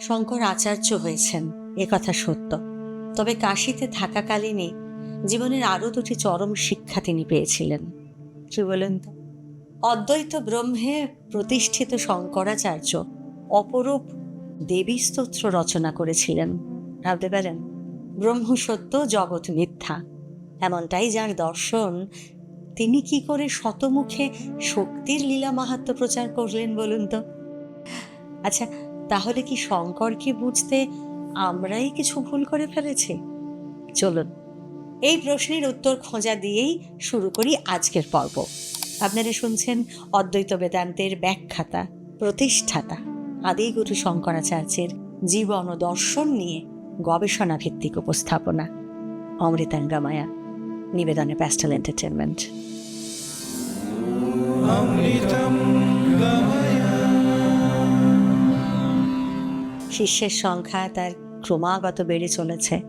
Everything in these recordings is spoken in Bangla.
শঙ্কর আচার্য হয়েছেন, এ কথা সত্য। তবে কাশিতে থাকাকালীনই জীবনের আরও দুটি চরম শিক্ষা তিনি পেয়েছিলেন। কি বলেন তো? অদ্বৈত ব্রহ্মে প্রতিষ্ঠিত শঙ্করাচার্য অপরূপ দেবী স্তোত্র রচনা করেছিলেন। ভাবতে পারেন? ব্রহ্ম সত্য, জগৎ মিথ্যা। এমনটাই যার দর্শন। তিনি কি করে শতমুখে শক্তির লীলা মাহাত্ম প্রচার করলেন বলুন তো? আচ্ছা তাহলে কি শঙ্করকে বুঝতে আমরাই কিছু ভুল করে ফেলেছি? চলুন, এই প্রশ্নের উত্তর খোঁজা দিয়েই শুরু করি আজকের পর্ব। আপনারা শুনছেন অদ্বৈত বেদান্তের ব্যাখ্যাতা, প্রতিষ্ঠাতা আদিগুরু শঙ্করাচার্যের জীবন ও দর্শন নিয়ে গবেষণা ভিত্তিক উপস্থাপনা অমৃতাঙ্গামায়া নিবেদনে প্যাস্টাল এন্টারটেনমেন্ট শিষ্যের সংখ্যা তার ক্রমাগত বেড়ে চলেছে।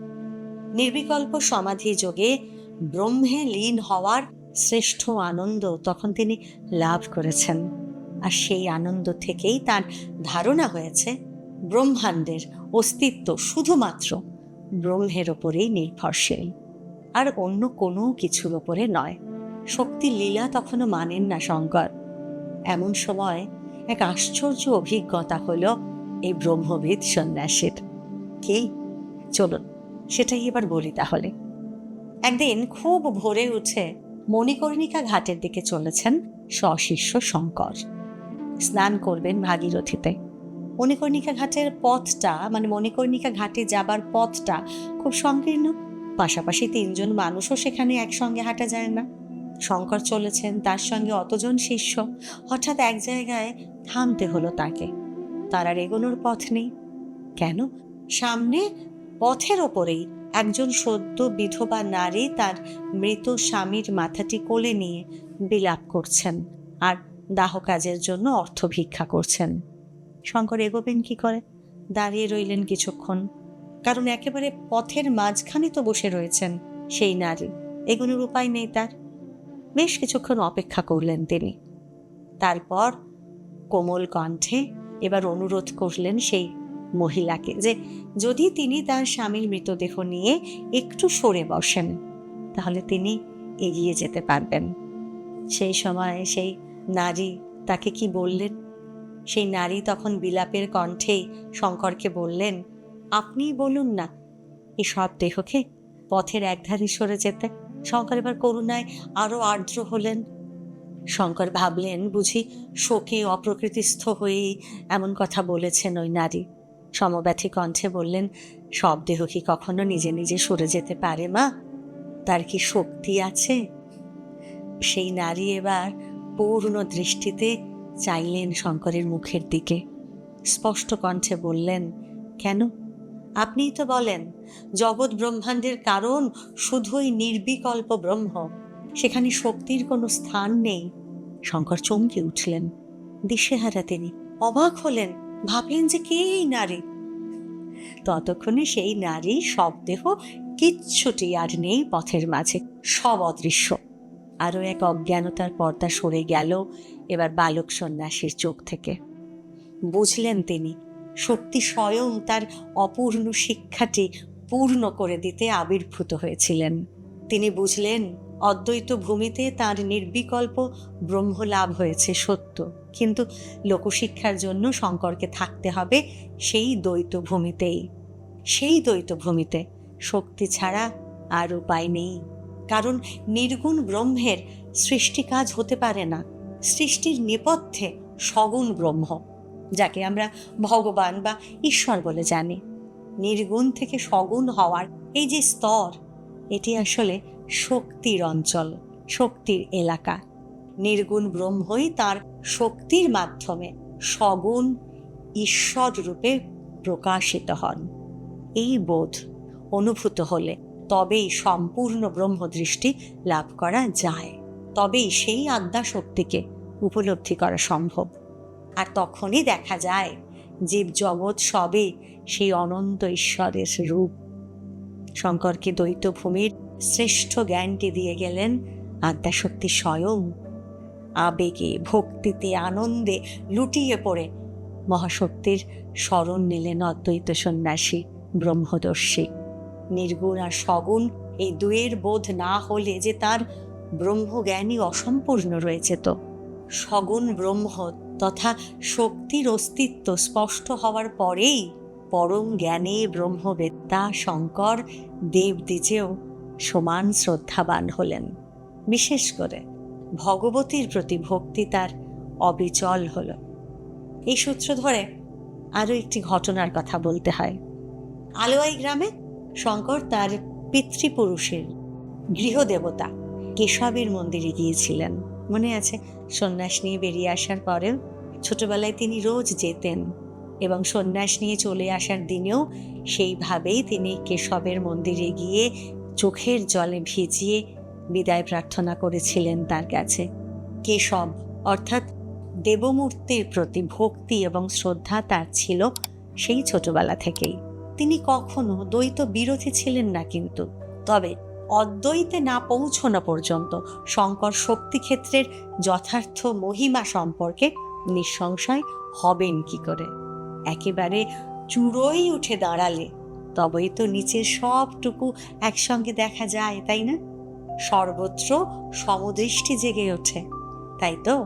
নির্বিকল্প সমাধি যোগে ব্রহ্মে লীন হওয়ার শ্রেষ্ঠ আনন্দ তখন তিনি লাভ করেছেন। আর সেই আনন্দ থেকেই তার ধারণা হয়েছে, ব্রহ্মাণ্ডের অস্তিত্ব শুধুমাত্র ব্রহ্মের ওপরেই নির্ভরশীল। আর অন্য কোনো কিছুর ওপরে নয়। শক্তির লীলা তখনও মানেন না শঙ্কর। এমন সময় এক আশ্চর্য অভিজ্ঞতা হলো এই ব্রহ্মবিদ সন্ন্যাসীর। কে? চলুন, সেটাই এবার বলি তাহলে। একদিন খুব ভোরে উঠে মণিকর্ণিকা ঘাটের দিকে চলেছেন সশিষ্য শঙ্কর। স্নান করবেন ভাগীরথীতে। মণিকর্ণিকা ঘাটের পথটা মানে মণিকর্ণিকা ঘাটে যাবার পথটা খুব সংকীর্ণ। পাশাপাশি তিনজন মানুষও সেখানে একসঙ্গে হাঁটা যায় না। শঙ্কর চলেছেন, তার সঙ্গে অতজন শিষ্য। হঠাৎ এক জায়গায় থামতে হলো তাকে। তার আর এগোনোর পথ নেই। কেন? সামনে পথের ওপরেই একজন সদ্য বিধবা নারী তার মৃত স্বামীর মাথাটি কোলে নিয়ে বিলাপ করছেন আর দাহ কাজের জন্য অর্থ ভিক্ষা করছেন। শঙ্কর এগোবেন কি করে? দাঁড়িয়ে রইলেন কিছুক্ষণ। কারণ একেবারে পথের মাঝখানে তো বসে রয়েছেন সেই নারী। এগুলোর উপায় নেই তার। বেশ কিছুক্ষণ অপেক্ষা করলেন তিনি। তারপর কোমল কণ্ঠে এবার অনুরোধ করলেন সেই মহিলাকে যে যদি তিনি তার স্বামীর মৃতদেহ নিয়ে একটু সরে বসেন, তাহলে তিনি এগিয়ে যেতে পারবেন। সেই সময় সেই নারী তাকে কি বললেন? সেই নারী তখন বিলাপের কণ্ঠেই শঙ্করকে বললেন আপনিই বলুন না এই সব দেহকে পথের একধারে সরে যেতে? শঙ্কর এবার করুণায় আরও আর্দ্র হলেন। শঙ্কর ভাবলেন, বুঝি শোকে অপ্রকৃতিস্থ হয়েই এমন কথা বলেছেন ওই নারী। সমব্যথী কণ্ঠে বললেন, সব দেহ কি কখনো নিজে নিজে সরে যেতে পারে মা? তার কি শক্তি আছে? সেই নারী এবার পূর্ণ দৃষ্টিতে চাইলেন শঙ্করের মুখের দিকে। স্পষ্ট কণ্ঠে বললেন, কেন? আপনিই তো বলেন, জগৎ ব্রহ্মাণ্ডের কারণ শুধুই নির্বিকল্প ব্রহ্ম। সেখানে শক্তির কোনো স্থান নেই। শঙ্কর চমকে উঠলেন। দিশেহারা তিনি অবাক হলেন, ভাবলেন যে কে এই নারী? ততক্ষণে সেই নারী সব দেহ কিচ্ছুটি আর নেই পথের মাঝে, সব অদৃশ্য। আরও এক অজ্ঞানতার পর্দা সরে গেল এবার বালক সন্ন্যাসীর চোখ থেকে। বুঝলেন তিনি শক্তি স্বয়ং তার অপূর্ণ শিক্ষাটি পূর্ণ করে দিতে আবির্ভূত হয়েছিলেন। তিনি বুঝলেন অদ্বৈত ভূমিতে তার নির্বিকল্প ব্রহ্মলাভ হয়েছে সত্য। কিন্তু লোকশিক্ষার জন্য শঙ্করকে থাকতে হবে সেই দ্বৈত ভূমিতেই। সেই দ্বৈত ভূমিতে শক্তি ছাড়া আর উপায় নেই। কারণ নির্গুণ ব্রহ্মের সৃষ্টি কাজ হতে পারে না। সৃষ্টির নেপথ্যে সগুণ ব্রহ্ম, যাকে আমরা ভগবান বা ঈশ্বর বলে জানি। নির্গুণ থেকে সগুণ হওয়ার এই যে স্তর, এটি আসলে শক্তির অঞ্চল, শক্তির এলাকা। নির্গুণ ব্রহ্মই তার শক্তির মাধ্যমে সগুণ ঈশ্বর রূপে প্রকাশিত হন। এই বোধ অনুভূত হলে তবেই সম্পূর্ণ ব্রহ্মদৃষ্টি লাভ করা যায়। তবেই সেই আদ্যা শক্তিকে উপলব্ধি করা সম্ভব। আর তখনই দেখা যায় জীব জগৎ সবে সেই অনন্ত ঈশ্বরের রূপ। শঙ্করকে দ্বৈত ভূমির শ্রেষ্ঠ জ্ঞানটি দিয়ে গেলেন আদ্যাশক্তি স্বয়ং। আবেগে, ভক্তিতে, আনন্দে লুটিয়ে পড়ে মহাশক্তির স্মরণ নিলেন অদ্বৈত সন্ন্যাসী, ব্রহ্মদর্শী। নির্গুণ আর সগুণ এই দুয়ের বোধ না হলে যে তার ব্রহ্মজ্ঞানই অসম্পূর্ণ রয়েছে তো। সগুণ ব্রহ্ম তথা শক্তির অস্তিত্ব স্পষ্ট হওয়ার পরেই পরম জ্ঞানে ব্রহ্মবেত্তা, শঙ্কর, দেবদ্বিজেও সমান শ্রদ্ধাবান হলেন। বিশেষ করে ভগবতীর প্রতি ভক্তি তার অবিচল হল। এই সূত্র ধরে আরও একটি ঘটনার কথা বলতে হয়। আলোয়াই গ্রামে শঙ্কর তার পিতৃপুরুষের গৃহদেবতা কেশবের মন্দিরে গিয়েছিলেন। মনে আছে, সন্ন্যাস নিয়ে বেরিয়ে আসার পরেও ছোটবেলায় তিনি রোজ যেতেন এবং সন্ন্যাস নিয়ে চলে আসার দিনেও সেইভাবেই তিনি কেশবের মন্দিরে গিয়ে চোখের জলে ভিজিয়ে বিদায় প্রার্থনা করেছিলেন তার কাছে। কেশব, অর্থাৎ দেবমূর্তির প্রতি ভক্তি এবং শ্রদ্ধা তার ছিল সেই ছোটবেলা থেকেই। তিনি কখনো দ্বৈত বিরোধী ছিলেন না কিন্তু। তবে অদ্বৈতে না পৌঁছনো পর্যন্ত শঙ্কর শক্তিক্ষেত্রের যথার্থ মহিমা সম্পর্কে নিঃসংশয় হবেন কি করে? একেবারে চূড়োই উঠে দাঁড়ালে তবেই তো নিচের সবটুকু একসঙ্গে দেখা যায়, তাই না? সর্বত্র সমদৃষ্টি জেগে ওঠে, তাই তো?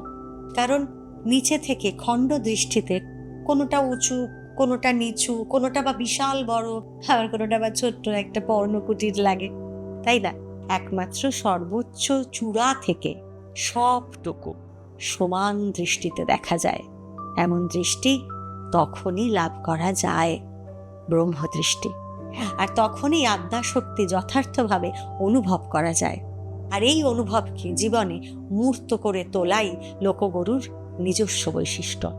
কারণ নিচে থেকে খণ্ড দৃষ্টিতে কোনোটা উঁচু, কোনোটা নিচু, কোনোটা বা বিশাল বড় আর কোনোটা বা ছোট্ট একটা পর্ণকুটির লাগে, তাই না? একমাত্র সর্বোচ্চ চূড়া থেকে সবটুকু সমান দৃষ্টিতে দেখা যায়। এমন দৃষ্টি তখনই লাভ করা যায়। ব্রহ্মদৃষ্টি। আর তখনই আদ্যাশক্তি যথার্থভাবে অনুভব করা যায়। আর এই অনুভবকে জীবনে মূর্ত করে তোলাই লোকগরুর নিজস্ব বৈশিষ্ট্য।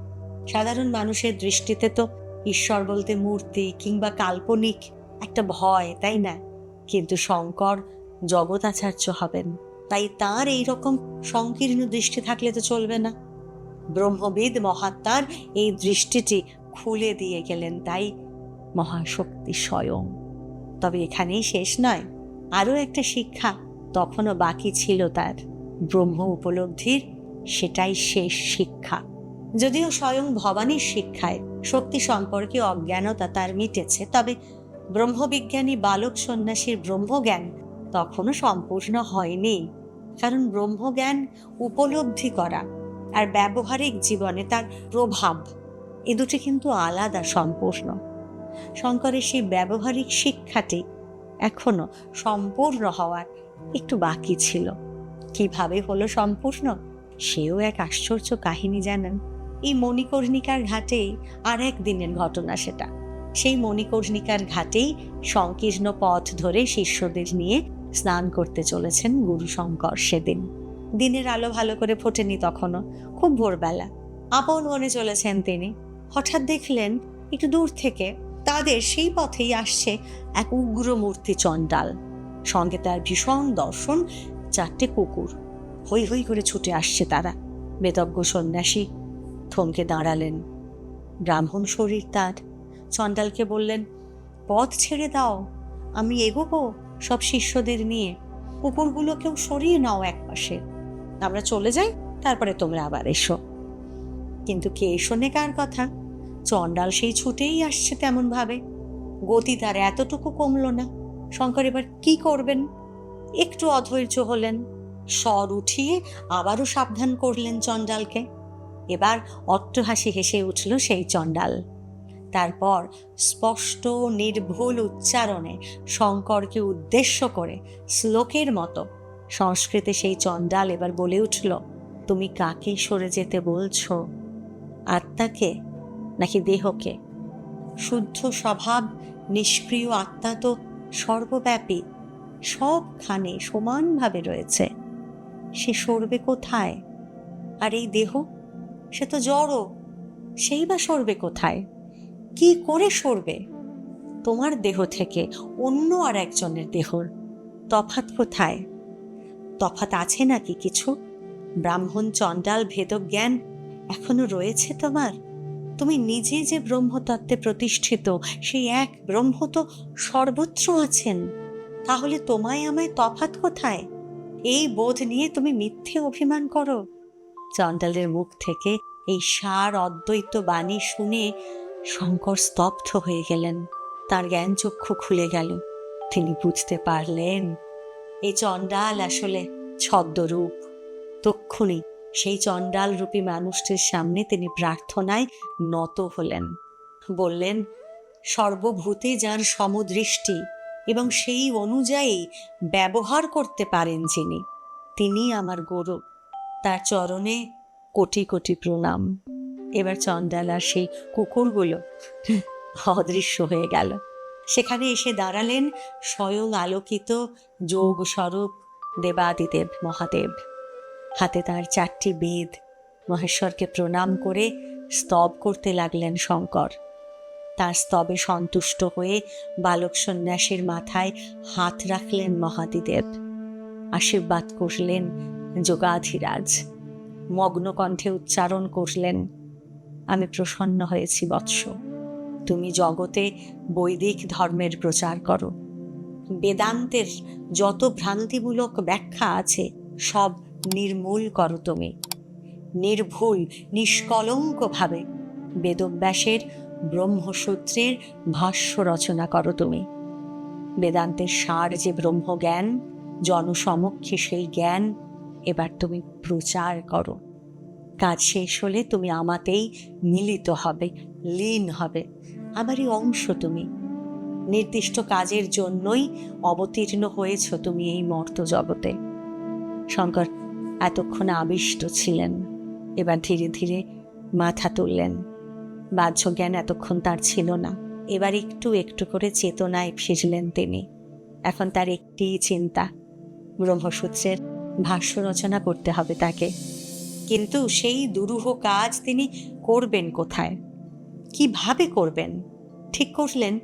সাধারণ মানুষের দৃষ্টিতে তো ঈশ্বর বলতে মূর্তি কিংবা কাল্পনিক একটা ভয়, তাই না? কিন্তু শঙ্কর জগতাচার্য হবেন। তাই তার এই রকম সংকীর্ণ দৃষ্টি থাকলে তো চলবে না। ব্রহ্মবিদ মহাত্মার এই দৃষ্টিটি খুলে দিয়ে গেলেন, তাই মহাশক্তি স্বয়ং। তবে এখানেই শেষ নয়, আরও একটা শিক্ষা তখনও বাকি ছিল তার। ব্রহ্ম উপলব্ধির সেটাই শেষ শিক্ষা। যদিও স্বয়ং ভবানীর শিক্ষায় শক্তি সম্পর্কে অজ্ঞানতা তার মিটেছে, তবে ব্রহ্মবিজ্ঞানী বালক সন্ন্যাসীর ব্রহ্মজ্ঞান তখনও সম্পূর্ণ হয়নি। কারণ ব্রহ্মজ্ঞান উপলব্ধি করা আর ব্যবহারিক জীবনে তার প্রভাব, এ দুটি কিন্তু আলাদা সম্পূর্ণ। শঙ্করের সেই ব্যবহারিক শিক্ষাটি এখনও সম্পূর্ণ হওয়ার একটু বাকি ছিল। কীভাবে হলো সম্পূর্ণ? সেও এক আশ্চর্য কাহিনী জানেন। এই মণিকর্ণিকার ঘাটেই আর এক দিনের ঘটনা সেটা। সেই মণিকর্ণিকার ঘাটেই সংকীর্ণ পথ ধরে শিষ্যদের নিয়ে স্নান করতে চলেছেন গুরু শঙ্কর সেদিন। দিনের আলো ভালো করে ফোটেনি তখনও, খুব ভোরবেলা। আপন মনে চলেছেন তিনি। হঠাৎ দেখলেন একটু দূর থেকে তাদের সেই পথেই আসছে এক উগ্র মূর্তি চণ্ডাল। সঙ্গে তার ভীষণ দর্শন, চারটে কুকুর। হৈ হৈ করে ছুটে আসছে তারা। বেদজ্ঞ সন্ন্যাসী থমকে দাঁড়ালেন। ব্রাহ্মণ শরীর তার। চণ্ডালকে বললেন, পথ ছেড়ে দাও। আমি এগোবো সব শিষ্যদের নিয়ে। কুকুরগুলোকেও সরিয়ে নাও এক পাশে। আমরা চলে যাই, তারপরে তোমরা আবার এসো। কিন্তু কে শোনে কার কথা? চণ্ডাল সেই ছুটেই আসছে তেমন ভাবে গতি তার এতটুকু কমল না। শঙ্কর এবার কি করবেন? একটু অধৈর্য হলেন। স্বর উঠিয়ে আবারও সাবধান করলেন চণ্ডালকে। এবার অট্টহাসি হেসে উঠল সেই চণ্ডাল। তারপর স্পষ্ট নির্ভুল উচ্চারণে শঙ্করকে উদ্দেশ্য করে শ্লোকের মতো সংস্কৃতে সেই চণ্ডাল এবার বলে উঠল, তুমি কাকে সরে যেতে বলছো? আত্মাকে নাকি দেহকে? শুদ্ধ স্বভাব, নিষ্ক্রিয় আত্মা তো সর্বব্যাপী, সবখানে সমানভাবে রয়েছে। সে সরবে কোথায়? আর এই দেহ? সে তো জড়ো, সেই বা সরবে কোথায়? কি করে সরবে? তোমার দেহ থেকে অন্য আর একজনের দেহর তফাত কোথায়? তফাত আছে নাকি কিছু? ব্রাহ্মণ, চণ্ডাল, ভেদজ্ঞান এখনও রয়েছে তোমার? তুমি নিজে যে ব্রহ্মতত্ত্বে প্রতিষ্ঠিত, সেই এক ব্রহ্ম তো সর্বত্র আছেন। তাহলে তোমায় আমায় তফাত কোথায়? এই বোধ নিয়ে তুমি মিথ্যে অভিমান করো। চণ্ডালের মুখ থেকে এই সার অদ্বৈত বাণী শুনে শঙ্কর স্তব্ধ হয়ে গেলেন। তার জ্ঞান চক্ষু খুলে গেল। তিনি বুঝতে পারলেন এই চণ্ডাল আসলে ছদ্মরূপ। তক্ষুনি সেই চণ্ডাল রূপী মানুষটির সামনে তিনি প্রার্থনায় নত হলেন। বললেন, সর্বভূতে যার সমদৃষ্টি এবং সেই অনুযায়ী ব্যবহার করতে পারেন যিনি, তিনি আমার গৌরব তার চরণে কোটি কোটি প্রণাম। এবার চণ্ডাল আর সেই কুকুরগুলো অদৃশ্য হয়ে গেল। সেখানে এসে দাঁড়ালেন স্বয়ং আলোকিত যোগ স্বরূপ দেবাদিদেব মহাদেব। হাতে তার চারটি বেদ। মহেশ্বরকে প্রণাম করে স্তব করতে লাগলেন শঙ্কর। তার স্তবে সন্তুষ্ট হয়ে বালক সন্ন্যাসীর মাথায় হাত রাখলেন মহাদিদেব। আশীর্বাদ করলেন যোগাধিরাজ। মগ্ন কণ্ঠে উচ্চারণ করলেন, আমি প্রসন্ন হয়েছি বৎস। তুমি জগতে বৈদিক ধর্মের প্রচার করো। বেদান্তের যত ভ্রান্তিমূলক ব্যাখ্যা আছে, সব নির্মূল করো তুমি। নির্ভুল, নিষ্কলঙ্কভাবে বেদব্যাসের ব্রহ্মসূত্রের ভাষ্য রচনা করো তুমি। বেদান্তের সার যে ব্রহ্মজ্ঞান, জনসমক্ষে সেই জ্ঞান এবার তুমি প্রচার করো। কাজ শেষ হলে তুমি আমাতেই মিলিত হবে, লীন হবে, আমারই অংশ তুমি। নির্দিষ্ট কাজের জন্যই অবতীর্ণ হয়েছ তুমি এই মর্ত জগতে। শঙ্কর এতক্ষণ আবিষ্ট ছিলেন। এবার ধীরে ধীরে মাথা তুললেন। বাহ্য জ্ঞান এতক্ষণ তার ছিল না। এবার একটু একটু করে চেতনায় ফিরলেন তিনি। এখন তার একটি চিন্তা। ব্রহ্মসূত্রের ভাষ্য রচনা করতে হবে তাকে। কিন্তু সেই দুরূহ কাজ তিনি করবেন কোথায়? কীভাবে করবেন? ঠিক করলেন।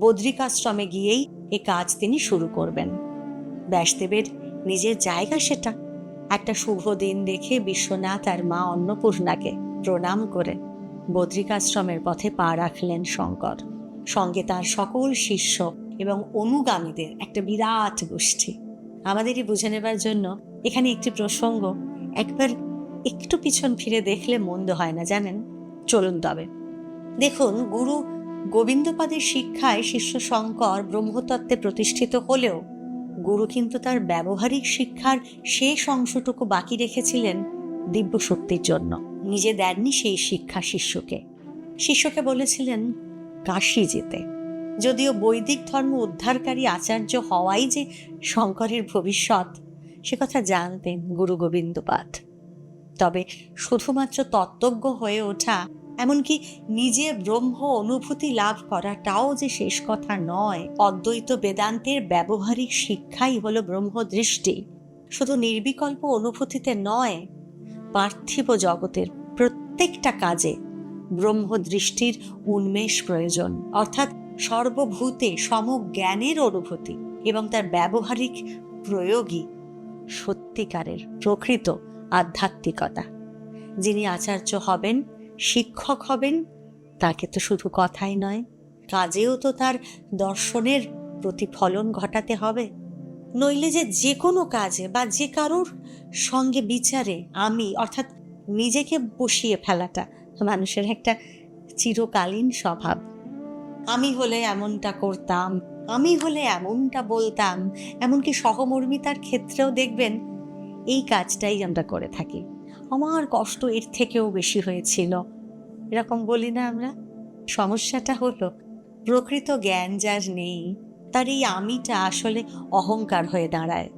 বদ্রিকাশ্রমে গিয়েই এ কাজ তিনি শুরু করবেন। ব্যাসদেবের নিজের জায়গা সেটা একটা শুভ দিন দেখে বিশ্বনাথ আর মা অন্নপূর্ণাকে প্রণাম করে বদ্রিকাশ্রমের পথে পা রাখলেন শঙ্কর। সঙ্গে তার সকল শিষ্য এবং অনুগামীদের একটা বিরাট গোষ্ঠী। আমাদেরই বুঝে নেবার জন্য এখানে একটি প্রসঙ্গ, একবার একটু পিছন ফিরে দেখলে মন্দ হয় না, জানেন? চলুন তবে। দেখুন, গুরু গোবিন্দপাদের শিক্ষায় শিষ্য শঙ্কর ব্রহ্মতত্ত্বে প্রতিষ্ঠিত হলেও গুরু কিন্তু তার ব্যবহারিক শিক্ষার শেষ অংশটুকু বাকি রেখেছিলেন দিব্য শক্তির জন্য। নিজে দেননি সেই শিক্ষা শিষ্যকে। শিষ্যকে বলেছিলেন, কাশি যেতে। যদিও বৈদিক ধর্ম উদ্ধারকারী আচার্য হওয়াই যে শঙ্করের ভবিষ্যৎ, সে কথা জানতেন গুরু গোবিন্দপাদ। তবে শুধুমাত্র তত্ত্বজ্ঞ হয়ে ওঠা এমনকি নিজে ব্রহ্ম অনুভূতি লাভ করাটাও যে শেষ কথা নয়, অদ্বৈত বেদান্তের ব্যবহারিক শিক্ষাই হলো ব্রহ্মদৃষ্টি। শুধু নির্বিকল্প অনুভূতিতে নয়, পার্থিব জগতের প্রত্যেকটা কাজে ব্রহ্মদৃষ্টির উন্মেষ প্রয়োজন। অর্থাৎ সর্বভূতে সমজ্ঞানের অনুভূতি এবং তার ব্যবহারিক প্রয়োগই সত্যিকারের প্রকৃত আধ্যাত্মিকতা। যিনি আচার্য হবেন শিক্ষক হবেন, তাকে তো শুধু কথাই নয়, কাজেও তো তার দর্শনের প্রতিফলন ঘটাতে হবে। নইলে যে যে কোনো কাজে বা যে কারোর সঙ্গে বিচারে আমি, অর্থাৎ নিজেকে বসিয়ে ফেলাটা মানুষের একটা চিরকালীন স্বভাব। আমি হলে এমনটা করতাম, আমি হলে এমনটা বলতাম, এমনকি সহমর্মিতার ক্ষেত্রেও দেখবেন, এই কাজটাই আমরা করে থাকি। আমার কষ্ট এর থেকেও বেশি হয়েছিল। এরকম বলি না আমরা। সমস্যাটা হলো, প্রকৃত জ্ঞান যার নেই, তার এই আমিটা আসলে অহংকার হয়ে দাঁড়ায়।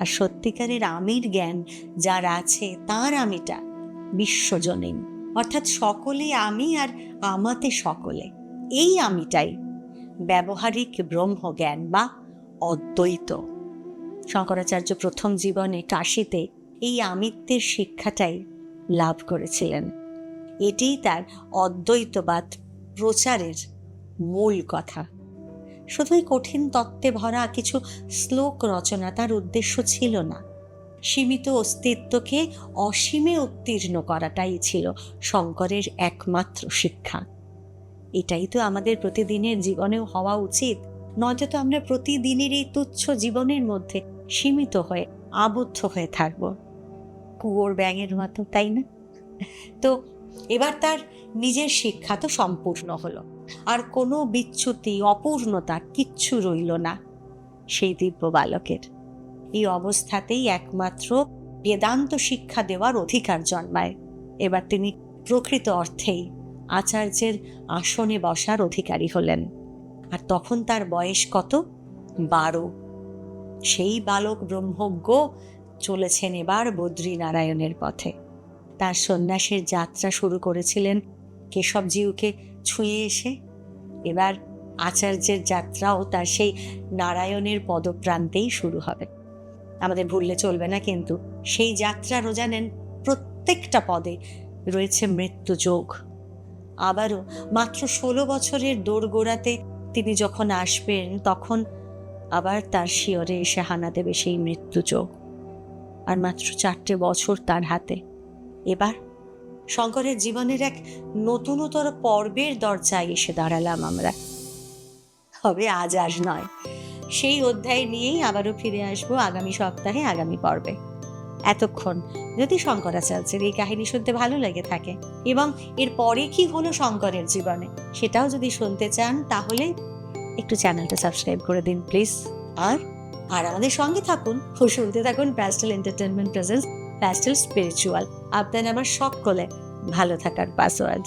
আর সত্যিকারের আমির জ্ঞান যার আছে, তার আমিটা বিশ্বজনীন। অর্থাৎ সকলে আমি আর আমাতে সকলে। এই আমিটাই ব্যবহারিক ব্রহ্মজ্ঞান বা অদ্বৈত। শঙ্করাচার্য প্রথম জীবনে কাশিতে এই আমিত্বের শিক্ষাটাই লাভ করেছিলেন। এটিই তার অদ্বৈতবাদ প্রচারের মূল কথা। শুধুই কঠিন তত্ত্বে ভরা কিছু শ্লোক রচনা তার উদ্দেশ্য ছিল না। সীমিত অস্তিত্বকে অসীমে উত্তীর্ণ করাটাই ছিল শঙ্করের একমাত্র শিক্ষা। এটাই তো আমাদের প্রতিদিনের জীবনেও হওয়া উচিত। নয়তো তো আমরা প্রতিদিনের এই তুচ্ছ জীবনের মধ্যে সীমিত হয়ে আবদ্ধ হয়ে থাকব। কুয়োর ব্যাঙের মতো তাই না? তো এবার তার নিজের শিক্ষা তো সম্পূর্ণ হলো। আর কোনো বিচ্যুতি, অপূর্ণতা কিচ্ছু রইল না সেই দিব্য বালকের। এই অবস্থাতেই একমাত্র বেদান্ত শিক্ষা দেওয়ার অধিকার জন্মায়। এবার তিনি প্রকৃত অর্থেই আচার্যের আসনে বসার অধিকারী হলেন। আর তখন তার বয়স কত? বারো। সেই বালক ব্রহ্মজ্ঞ চলেছেন এবার বদ্রীনারায়ণের পথে। তার সন্ন্যাসের যাত্রা শুরু করেছিলেন কেশবজিউকে ছুঁয়ে এসে। এবার আচার্যের যাত্রাও তার সেই নারায়ণের পদপ্রান্তেই শুরু হবে। আমাদের ভুললে চলবে না কিন্তু সেই যাত্রারও জানেন প্রত্যেকটা পদে রয়েছে মৃত্যু যোগ। আবারও মাত্র ষোলো বছরের দোরগোড়াতে তিনি যখন আসবেন তখন আবার তার শিয়রে এসে হানা দেবে সেই মৃত্যু যোগ। আর মাত্র চারটে বছর তার হাতে। এবার শঙ্করের জীবনের এক নতুনতর পর্বের দরজায় এসে দাঁড়ালাম আমরা। হবে আজ আজ নয়, সেই অধ্যায় নিয়েই আবারও ফিরে আসব আগামী সপ্তাহে, আগামী পর্বে। এতক্ষণ যদি শঙ্করাচার্যের এই কাহিনী শুনতে ভালো লেগে থাকে এবং এর পরে কি হলো শঙ্করের জীবনে সেটাও যদি শুনতে চান, তাহলে একটু চ্যানেলটা সাবস্ক্রাইব করে দিন, প্লিজ। আর আর আমাদের সঙ্গে থাকুন ও শুনতে থাকুন pastel entertainment presence pastel spiritual আপনার আমার সকলে ভালো থাকার পাসওয়ার্ড।